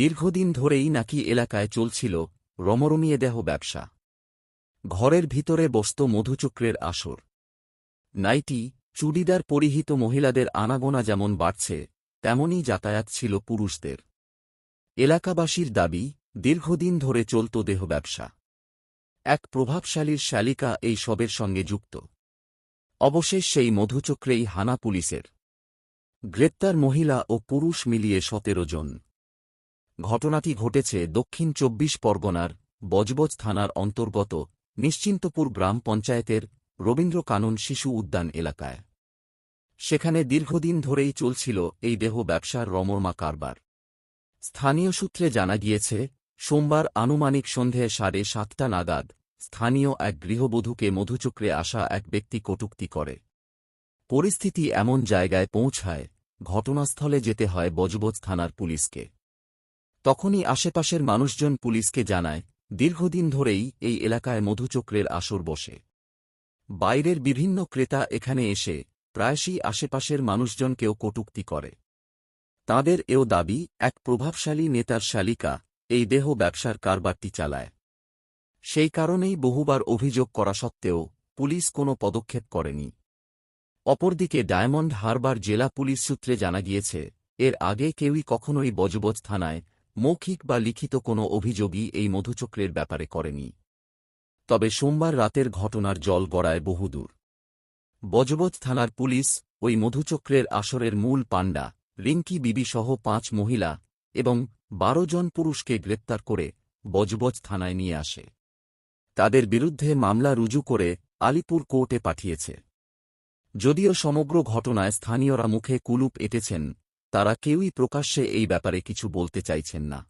দীর্ঘদিন ধরেই নাকি এলাকায় চলছিল রমরমিয়ে দেহ ব্যবসা। ঘরের ভিতরে বসত মধুচক্রের আসর। নাইটি, চুড়িদার পরিহিত মহিলাদের আনাগোনা যেমন বাড়ছে, তেমনই যাতায়াত ছিল পুরুষদের। এলাকাবাসীর দাবি, দীর্ঘদিন ধরে চলত দেহ ব্যবসা। এক প্রভাবশালীর শালিকা এই সবের সঙ্গে যুক্ত। অবশেষ সেই মধুচক্রেই হানা পুলিশের। গ্রেপ্তার মহিলা ও পুরুষ মিলিয়ে সতেরো জন। ঘটনাটি ঘটেছে দক্ষিণ চব্বিশ পরগনার বজবজ থানার অন্তর্গত নিশ্চিন্তপুর গ্রাম পঞ্চায়েতের রবীন্দ্র কানন শিশু উদ্যান এলাকায়। সেখানে দীর্ঘদিন ধরেই চলছিল এই দেহ ব্যবসার রমরমা কারবার। স্থানীয় সূত্রে জানা গিয়েছে, সোমবার আনুমানিক সন্ধে সাড়ে সাতটা নাগাদ স্থানীয় এক গৃহবধূকে মধুচক্রে আসা এক ব্যক্তি কটুক্তি করে। পরিস্থিতি এমন জায়গায় পৌঁছায়, ঘটনাস্থলে যেতে হয় বজবজ থানার পুলিশকে। তখনই আশেপাশের মানুষজন পুলিশকে জানায়, দীর্ঘদিন ধরেই এই এলাকায় মধুচক্রের আসর বসে। বাইরের বিভিন্ন ক্রেতা এখানে এসে প্রায়শই আশেপাশের মানুষজনকেও কটুক্তি করে। তাঁদের এও দাবি, এক প্রভাবশালী নেতার শালিকা এই দেহ ব্যবসার কারবারটি চালায়। সেই কারণেই বহুবার অভিযোগ করা সত্ত্বেও পুলিশ কোনো পদক্ষেপ করেনি। অপরদিকে ডায়মন্ড হারবার জেলা পুলিশ সূত্রে জানা গিয়েছে, এর আগে কেউই কখনোই বজবজ থানায় মৌখিক বা লিখিত কোনো অভিযোগই এই মধুচক্রের ব্যাপারে করেনি। তবে সোমবার রাতের ঘটনার জল গড়ায় বহুদূর। বজবজ থানার পুলিশ ওই মধুচক্রের আসরের মূল পাণ্ডা, রিঙ্কি বিবি সহ পাঁচ মহিলা এবং বারো জন পুরুষকে গ্রেপ্তার করে বজবজ থানায় নিয়ে আসে। তাদের বিরুদ্ধে মামলা রুজু করে আলিপুর কোর্টে পাঠিয়েছে। যদিও সমগ্র ঘটনায় স্থানীয়রা মুখে কুলুপ এঁটেছেন তারা কেউই প্রকাশ্যে এই ব্যাপারে কিছু বলতে চাইছেন না।